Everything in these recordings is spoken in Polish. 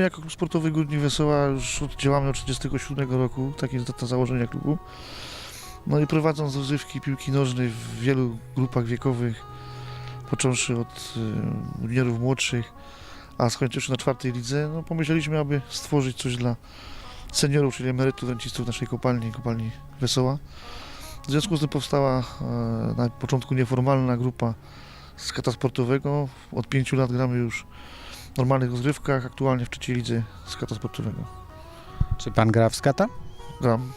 My jako sportowy Górnik Wesoła już działamy od 1937 roku, takie jest data założenia klubu. No i prowadząc rozrywki piłki nożnej w wielu grupach wiekowych, począwszy od y, juniorów młodszych, a skończywszy na czwartej lidze, no pomyśleliśmy, aby stworzyć coś dla seniorów, czyli emerytów, rencistów naszej kopalni, kopalni Wesoła. W związku z tym powstała e, na początku nieformalna grupa skata sportowego. Od pięciu lat gramy już normalnych rozrywkach, aktualnie w trzeciej lidze skata sportowego. Czy pan gra w skata Gram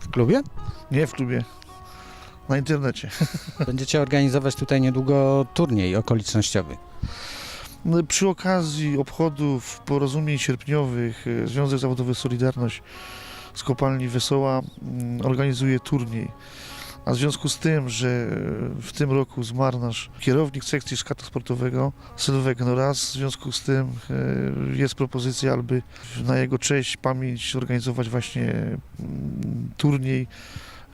w klubie? nie w klubie, na internecie. Będziecie organizować tutaj niedługo turniej okolicznościowy. No, Przy okazji obchodów porozumień sierpniowych e, Związek Zawodowy Solidarność z kopalni Wesoła mm, organizuje turniej. A w związku z tym, że e, w tym roku zmarł nasz kierownik sekcji skata sportowego Sylwek Noras, w związku z tym e, jest propozycja, aby na jego cześć, pamięć zorganizować właśnie mm, turniej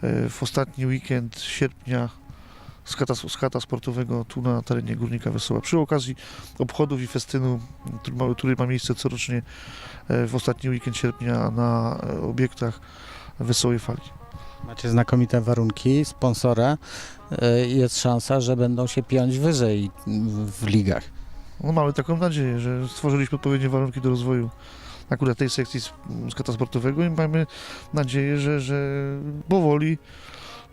e, w ostatni weekend sierpnia skata, skata sportowego tu na terenie Górnika Wesoła. Przy okazji obchodów i festynu, który ma, miejsce corocznie e, w ostatni weekend sierpnia na e, obiektach Wesołej Fali. Macie znakomite warunki, sponsora. y, Jest szansa, że będą się piąć wyżej w ligach. No, mamy taką nadzieję, że stworzyliśmy odpowiednie warunki do rozwoju akurat tej sekcji s- skata sportowego i mamy nadzieję, że, że powoli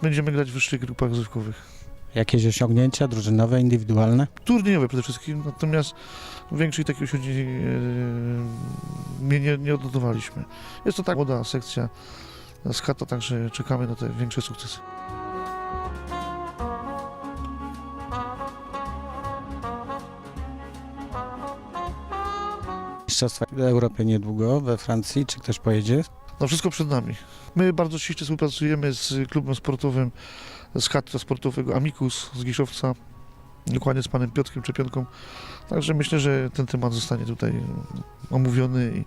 będziemy grać w wyższych grupach rozrywkowych. Jakieś osiągnięcia drużynowe, indywidualne? turniejowe przede wszystkim, natomiast większej takiej osiągnięć e, nie, nie, nie odnotowaliśmy. Jest to tak młoda sekcja skata, także czekamy na te większe sukcesy. Mistrzostwa Europy niedługo we Francji. Czy ktoś pojedzie? No wszystko przed nami. My bardzo ściśle współpracujemy z klubem sportowym skata sportowego Amicus z Giszowca, dokładnie z panem Piotrkiem Czepionką. Także myślę, że ten temat zostanie tutaj omówiony i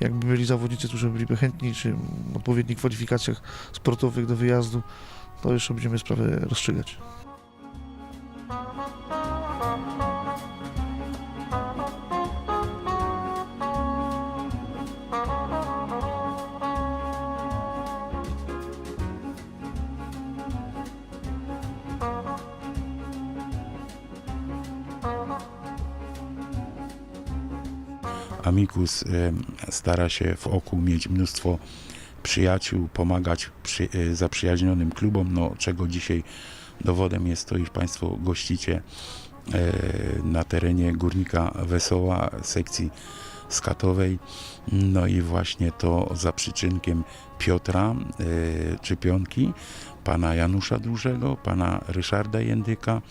jakby byli zawodnicy, którzy byliby chętni, czy odpowiednich kwalifikacjach sportowych do wyjazdu, to jeszcze będziemy sprawę rozstrzygać. Amikus e, stara się w oku mieć mnóstwo przyjaciół, pomagać przy, e, zaprzyjaźnionym klubom, no, czego dzisiaj dowodem jest to, iż Państwo gościcie e, na terenie Górnika Wesoła, sekcji skatowej. No i właśnie to za przyczynkiem Piotra Czypionki, pana Janusza Dużego, pana Ryszarda Jędyka.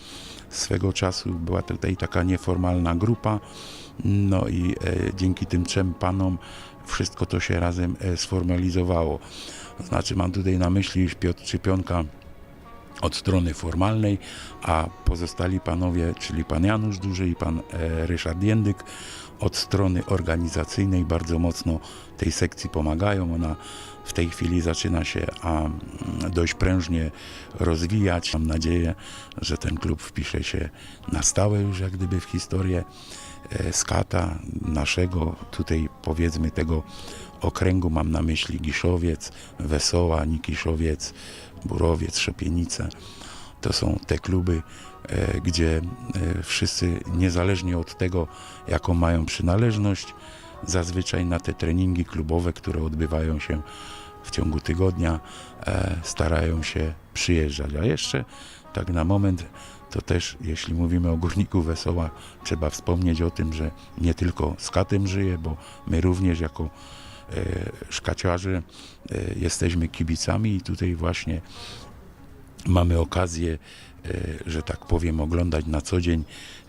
Swego czasu była tutaj taka nieformalna grupa, no i e, dzięki tym trzem panom wszystko to się razem e, sformalizowało. Znaczy mam tutaj na myśli Piotr Czypionka od strony formalnej, a pozostali panowie, czyli pan Janusz Duży i pan e, Ryszard Jędyk od strony organizacyjnej bardzo mocno tej sekcji pomagają. Ona w tej chwili zaczyna się a, mm, dość prężnie rozwijać. Mam nadzieję, że ten klub wpisze się na stałe już jak gdyby w historię skata naszego, tutaj powiedzmy tego okręgu, mam na myśli Giszowiec, Wesoła, Nikiszowiec, Burowiec, Szepienice. To są te kluby, e, gdzie e, wszyscy, niezależnie od tego, jaką mają przynależność, zazwyczaj na te treningi klubowe, które odbywają się w ciągu tygodnia, e, starają się przyjeżdżać. A jeszcze tak na moment to też, jeśli mówimy o Górniku Wesoła, trzeba wspomnieć o tym, że nie tylko skatem żyje, bo my również jako e, szkaciarze e, jesteśmy kibicami i tutaj właśnie mamy okazję, e, że tak powiem, oglądać na co dzień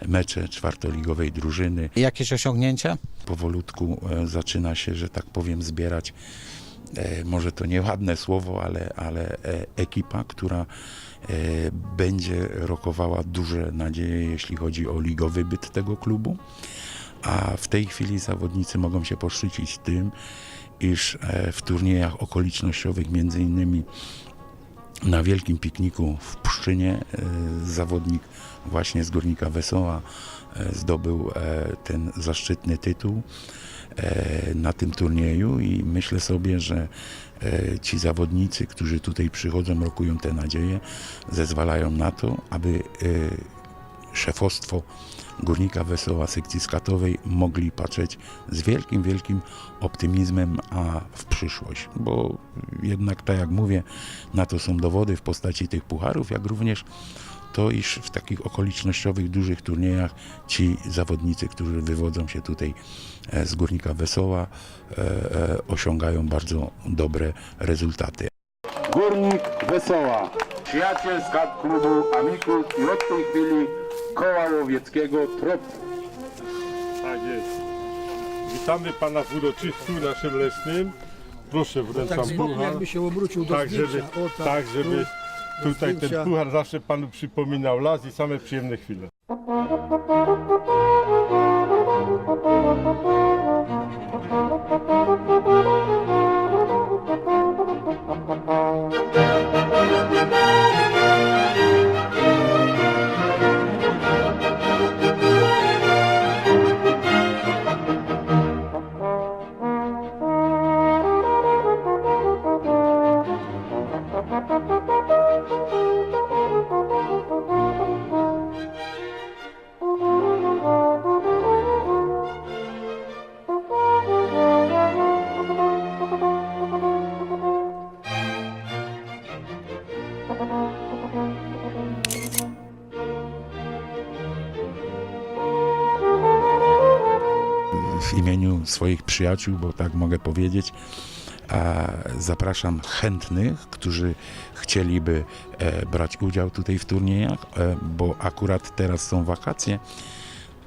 mecze czwartoligowej drużyny. Jakieś osiągnięcia? Powolutku e, zaczyna się, że tak powiem, zbierać, może to nieładne słowo, ale, ale e, ekipa, która e, będzie rokowała duże nadzieje, jeśli chodzi o ligowy byt tego klubu. A w tej chwili zawodnicy mogą się poszczycić tym, iż e, w turniejach okolicznościowych, między innymi na wielkim pikniku w Pszczynie e, zawodnik właśnie z Górnika Wesoła e, zdobył e, ten zaszczytny tytuł e, na tym turnieju i myślę sobie, że e, ci zawodnicy, którzy tutaj przychodzą, rokują te nadzieje, zezwalają na to, aby e, szefostwo Górnika Wesoła sekcji skatowej mogli patrzeć z wielkim, wielkim optymizmem a w przyszłość, bo jednak tak jak mówię, na to są dowody w postaci tych pucharów, jak również to, iż w takich okolicznościowych, dużych turniejach ci zawodnicy, którzy wywodzą się tutaj e, z Górnika Wesoła, e, e, osiągają bardzo dobre rezultaty. Górnik Wesoła, przyjaciel skat klubu Amikus i od tej chwili koła łowieckiego Trop. Tak jest. Witamy Pana w uroczystku naszym leśnym. Proszę, wręczam Tak puchar. jakby się obrócił do Tak, zdjęcia. żeby, o, tak, tak, żeby tu, tutaj ten puchar zawsze Panu przypominał las i same przyjemne chwile. W imieniu swoich przyjaciół, bo tak mogę powiedzieć, a zapraszam chętnych, którzy chcieliby e, brać udział tutaj w turniejach, e, bo akurat teraz są wakacje.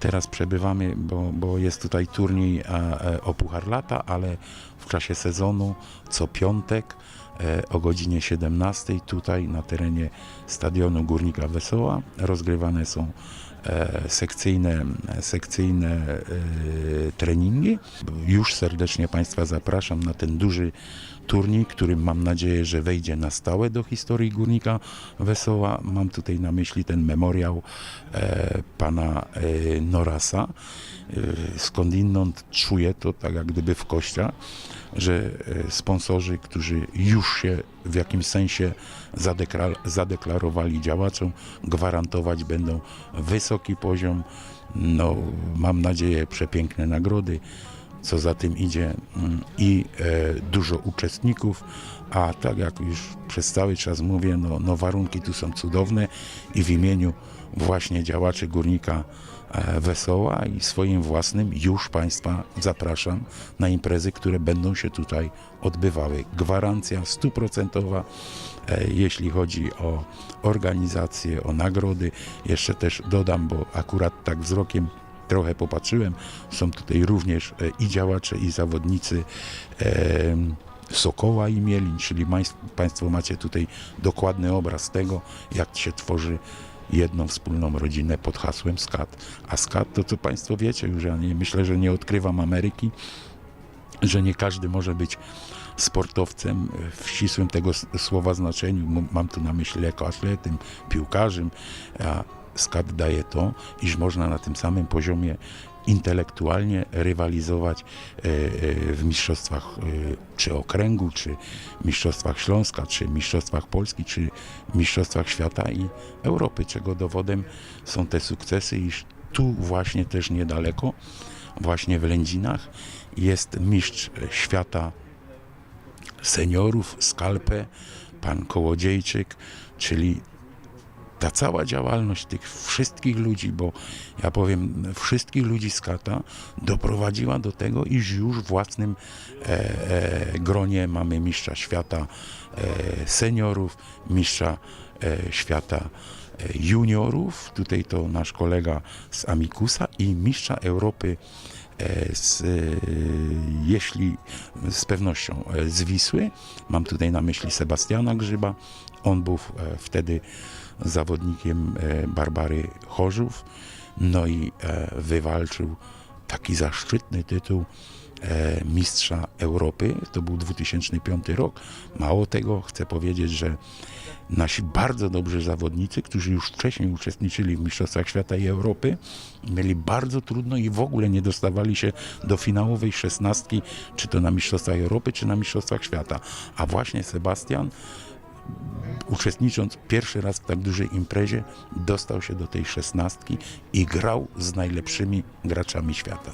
Teraz przebywamy, bo, bo jest tutaj turniej e, o Puchar Lata, ale w czasie sezonu co piątek o godzinie 17 tutaj na terenie stadionu Górnika Wesoła rozgrywane są e, sekcyjne, sekcyjne e, treningi. Już serdecznie Państwa zapraszam na ten duży turniej, który mam nadzieję, że wejdzie na stałe do historii Górnika Wesoła. Mam tutaj na myśli ten memoriał e, pana e, Norasa. E, skądinąd czuję to tak jak gdyby w kościach, że e, sponsorzy, którzy już się w jakimś sensie zadekla- zadeklarowali działaczom, gwarantować będą wysoki poziom, no mam nadzieję przepiękne nagrody, co za tym idzie mm, i e, dużo uczestników, a tak jak już przez cały czas mówię, no, no warunki tu są cudowne i w imieniu właśnie działaczy Górnika e, Wesoła i swoim własnym już Państwa zapraszam na imprezy, które będą się tutaj odbywały. Gwarancja stuprocentowa, e, jeśli chodzi o organizację, o nagrody. Jeszcze też dodam, bo akurat tak wzrokiem trochę popatrzyłem, są tutaj również e, i działacze, i zawodnicy e, Sokoła i Mielin, czyli Państwo macie tutaj dokładny obraz tego, jak się tworzy jedną wspólną rodzinę pod hasłem SKAT. A SKAT to, co Państwo wiecie już, ja nie, myślę, że nie odkrywam Ameryki, że nie każdy może być sportowcem w ścisłym tego słowa znaczeniu. Mam tu na myśli lekkoatletym, piłkarzem, a SKAT daje to, iż można na tym samym poziomie intelektualnie rywalizować e, e, w mistrzostwach e, czy okręgu, czy mistrzostwach Śląska, czy mistrzostwach Polski, czy mistrzostwach świata i Europy, czego dowodem są te sukcesy, iż tu właśnie też niedaleko, właśnie w Lędzinach jest mistrz świata seniorów, skalpę, pan Kołodziejczyk, czyli ta cała działalność tych wszystkich ludzi, bo ja powiem, wszystkich ludzi z kata doprowadziła do tego, iż już w własnym e, e, gronie mamy mistrza świata e, seniorów, mistrza e, świata e, juniorów, tutaj to nasz kolega z Amikusa i mistrza Europy z, e, jeśli z pewnością e, z Wisły, mam tutaj na myśli Sebastiana Grzyba, on był e, wtedy zawodnikiem e, Barbary Chorzów, no i e, wywalczył taki zaszczytny tytuł. e, mistrza Europy. To był 2005 rok. Mało tego, chcę powiedzieć, że nasi bardzo dobrzy zawodnicy, którzy już wcześniej uczestniczyli w Mistrzostwach Świata i Europy, mieli bardzo trudno i w ogóle nie dostawali się do finałowej szesnastki, czy to na Mistrzostwach Europy, czy na Mistrzostwach Świata. A właśnie Sebastian, uczestnicząc pierwszy raz w tak dużej imprezie, dostał się do tej szesnastki i grał z najlepszymi graczami świata.